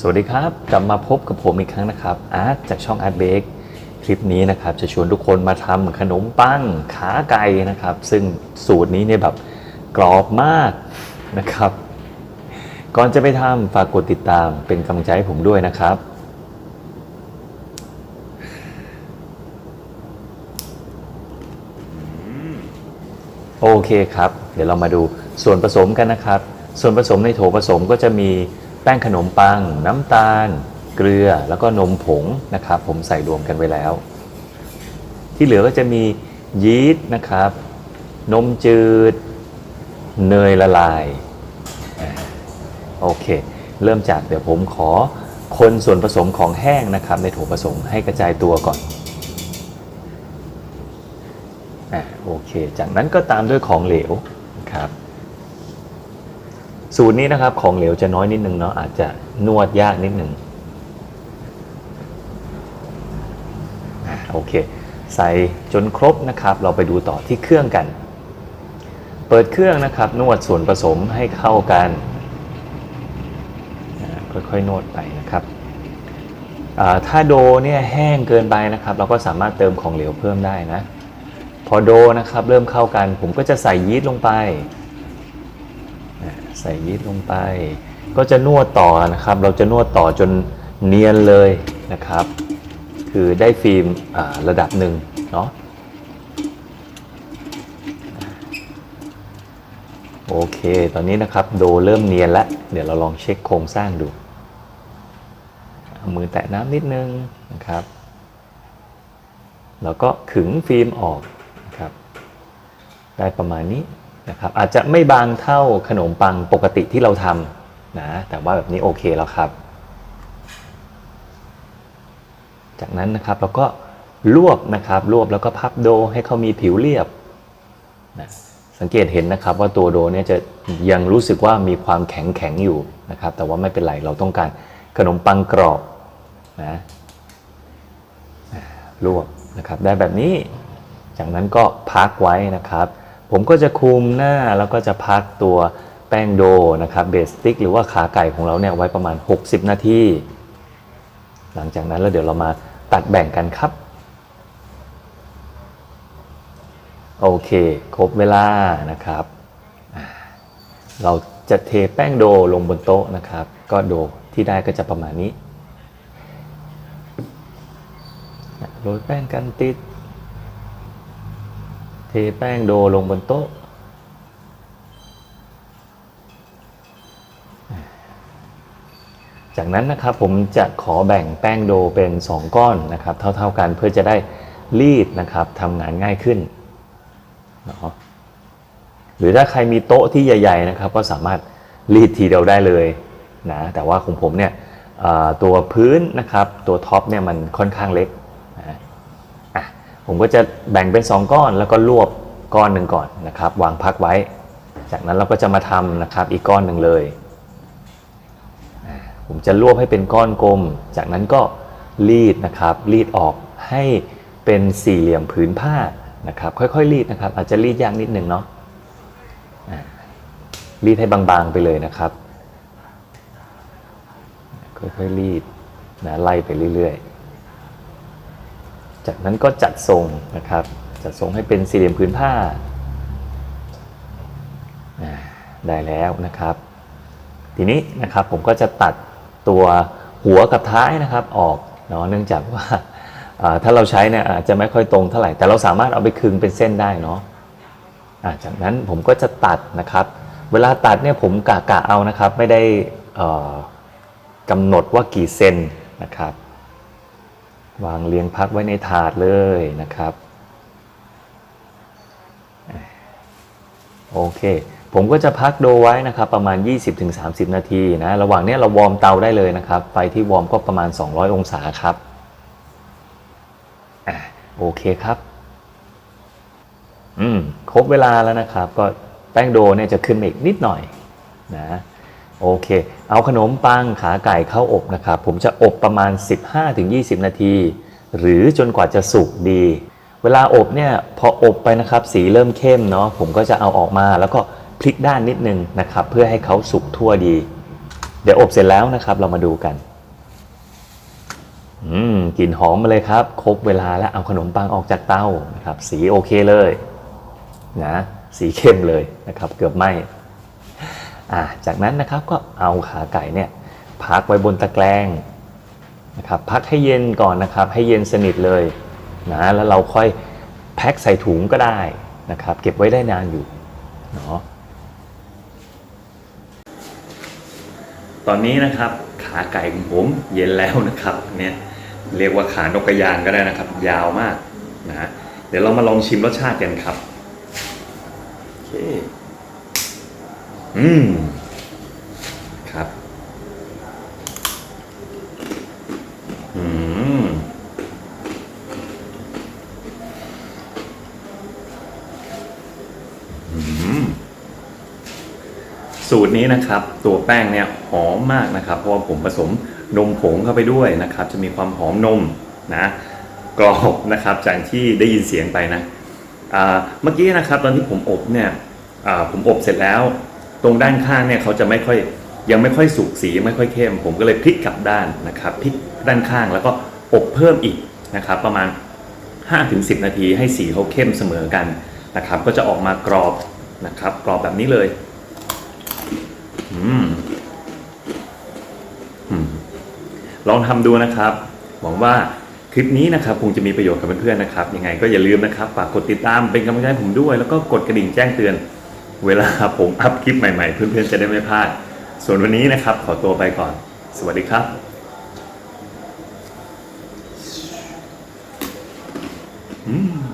สวัสดีครับ กลับมาพบกับผมอีกครั้งนะครับอาร์ตจากช่องอาร์ตเบกคลิปนี้นะครับจะชวนทุกคนมาทำขนมปังขาไก่นะครับ ซึ่งสูตรนี้เนี่ยแบบกรอบมากนะครับ ก่อนจะไปทำฝากกดติดตามเป็นกำลังใจให้ผมด้วยนะครับ โอเคครับ เดี๋ยวเรามาดูส่วนผสมกันนะครับ ส่วนผสมในโถผสมก็จะมี แป้งขนมปัง น้ำตาล เกลือแล้วก็นมผงนะครับ ผมใส่รวมกันไว้แล้ว ที่เหลือก็จะมียีสต์นะครับ นมจืด เนยละลายโอเค เริ่มจากเดี๋ยวผมขอคนส่วนผสมของแห้งนะครับ ในโถผสมให้กระจายตัวก่อนอะโอเค จากนั้นก็ตามด้วยของเหลวนะครับ สูตรนี้นะครับ ของเหลวจะน้อยนิดนึงเนาะอาจจะนวดยากนิดนึงอะโอเค ใส่จนครบนะครับ เราไปดูต่อที่เครื่องกัน เปิดเครื่องนะครับ นวดส่วนผสมให้เข้ากันค่อยๆนวดไปนะครับถ้าโดเนี่ยแห้งเกินไปนะครับ เราก็สามารถเติมของเหลวเพิ่มได้นะ พอโดนะครับ เริ่มเข้ากัน ผมก็จะใส่ยีสต์ลงไป ใส่ยีสต์ลงไป ก็จะนวดต่อนะครับ เราจะนวดต่อจนเนียนเลยนะครับ คือได้ฟิล์มระดับหนึ่งเนาะโอเค ตอนนี้นะครับโดเริ่มเนียนแล้ว เดี๋ยวเราลองเช็คโครงสร้างดูมือแตะน้ำนิดนึงนะครับ แล้วก็ขึงฟิล์มออกนะครับ ได้ประมาณนี้ นะครับอาจจะไม่บางเท่าขนมปังปกติที่เราทำนะแต่ว่าแบบนี้โอเคแล้วครับ จากนั้นนะครับเราก็รวบนะครับรวบแล้วก็พับโดให้เขามีผิวเรียบนะสังเกตเห็นนะครับว่าตัวโดเนี่ยจะยังรู้สึกว่ามีความแข็งแข็งอยู่นะครับ แต่ว่าไม่เป็นไรเราต้องการขนมปังกรอบนะรวบนะครับได้แบบนี้ จากนั้นก็พักไว้นะครับ ผมก็จะคุมหน้าแล้วก็จะพักตัวแป้งโดนะครับเบสติกหรือว่าขาไก่ของเราเนี่ยไว้ประมาณ 60 นาที หลังจากนั้นแล้วเดี๋ยวเรามาตัดแบ่งกันครับ โอเค ครบเวลานะครับ เราจะเทแป้งโดลงบนโต๊ะนะครับ ก็โดที่ได้ก็จะประมาณนี้โรยแป้งกันติด ทแป้งโดลงบนโต๊ะ จากนั้นนะครับผมจะขอแบ่งแป้งโดเป็น 2 ก้อนนะครับเท่าๆกันเพื่อจะได้รีดนะครับทำงานง่ายขึ้นเนาะหรือถ้าใครมีโต๊ะที่ใหญ่ ๆนะครับ ก็สามารถรีดทีเดียวได้เลยนะแต่ว่าของผมเนี่ยตัวพื้นนะครับตัวท็อปเนี่ยมันค่อนข้างเล็ก ผมก็จะแบ่งเป็น 2 ก้อนแล้วก็รวบก้อนหนึ่งก่อนนะครับ วางพักไว้ จากนั้นเราก็จะมาทำนะครับอีกก้อนหนึ่งเลย ผมจะรวบให้เป็นก้อนกลม จากนั้นก็รีดนะครับรีดออกให้เป็นสี่เหลี่ยมผืนผ้านะครับ ค่อยๆรีดนะครับ อาจจะรีดยากนิดหนึ่งเนาะอะรีดให้บางๆไปเลยนะครับ ค่อยๆรีดนะไล่ไปเรื่อยๆ จากนั้นก็จัดทรงนะครับ จัดทรงให้เป็นสี่เหลี่ยมผืนผ้า ได้แล้วนะครับ ทีนี้นะครับผมก็จะตัดตัวหัวกับท้ายนะครับออกเนาะเนื่องจากว่าถ้าเราใช้เนี่ยอาจจะไม่ค่อยตรงเท่าไหร่ แต่เราสามารถเอาไปคึงเป็นเส้นได้เนาะจากนั้นผมก็จะตัดนะครับ เวลาตัดเนี่ยผมกะกะเอานะครับ ไม่ได้กำหนดว่ากี่เซนนะครับ วางเรียงพักไว้ในถาดเลยนะครับ โอเค ผมก็จะพักโดไว้นะครับ ประมาณ 20-30 นาทีนะ ระหว่างนี้เราวอร์มเตาได้เลยนะครับไฟที่วอร์มก็ประมาณ 200 องศาครับอโอเคครับ อืม ครบเวลาแล้วนะครับ ก็แป้งโดเนี่ยจะขึ้นอีกนิดหน่อยนะ โอเค เอาขนมปังขาไก่เข้าอบนะครับ ผมจะอบประมาณ 15-20 นาที หรือจนกว่าจะสุกดี เวลาอบเนี่ยพออบไปนะครับ สีเริ่มเข้มเนาะผมก็จะเอาออกมาแล้วก็พลิกด้านนิดนึงนะครับ เพื่อให้เขาสุกทั่วดี เดี๋ยวอบเสร็จแล้วนะครับ เรามาดูกันอืมกลิ่นหอมมาเลยครับ ครบเวลาแล้วเอาขนมปังออกจากเตานะครับ สีโอเคเลยนะสีเข้มเลยนะครับ เกือบไหม จากนั้นนะครับก็เอาขาไก่เนี่ยพักไว้บนตะแกรงนะครับพักให้เย็นก่อนนะครับ ให้เย็นสนิทเลยนะแล้วเราค่อยแพ็คใส่ถุงก็ได้นะครับ เก็บไว้ได้นานอยู่เนาะตอนนี้นะครับขาไก่ของผมเย็นแล้วนะครับเนี่ยเรียกว่าขานกกระยางก็ได้นะครับ ยาวมากนะเดี๋ยวเรามาลองชิมรสชาติกันครับโอเค อืม ครับอืมอืม สูตรนี้นะครับ ตัวแป้งเนี่ยหอมมากนะครับ เพราะว่าผมผสมนมผงเข้าไปด้วยนะครับ จะมีความหอมนมนะกรอบนะครับจากที่ได้ยินเสียงไปนะเมื่อกี้นะครับตอนที่ผมอบเนี่ยผมอบเสร็จแล้ว ตรงด้านข้างเนี่ยเขาจะไม่ค่อยยังไม่ค่อยสุกสียังไม่ค่อยเข้ม ผมก็เลยพลิกกลับด้านนะครับพลิกด้านข้างแล้วก็อบเพิ่มอีกนะครับ ประมาณ 5-10 นาทีให้สีเขาเข้มเสมอกันนะครับ ก็จะออกมากรอบนะครับ กรอบแบบนี้เลยอืมลองทำดูนะครับ หวังว่าคลิปนี้นะครับคงจะมีประโยชน์กับเพื่อนๆนะครับ ยังไงก็อย่าลืมนะครับ ฝากกดติดตามเป็นกำลังใจผมด้วย แล้วก็กดกระดิ่งแจ้งเตือน เวลาผมอัพคลิปใหม่ๆ เพื่อนๆจะได้ไม่พลาด ส่วนวันนี้นะครับ ขอตัวไปก่อน สวัสดีครับอืม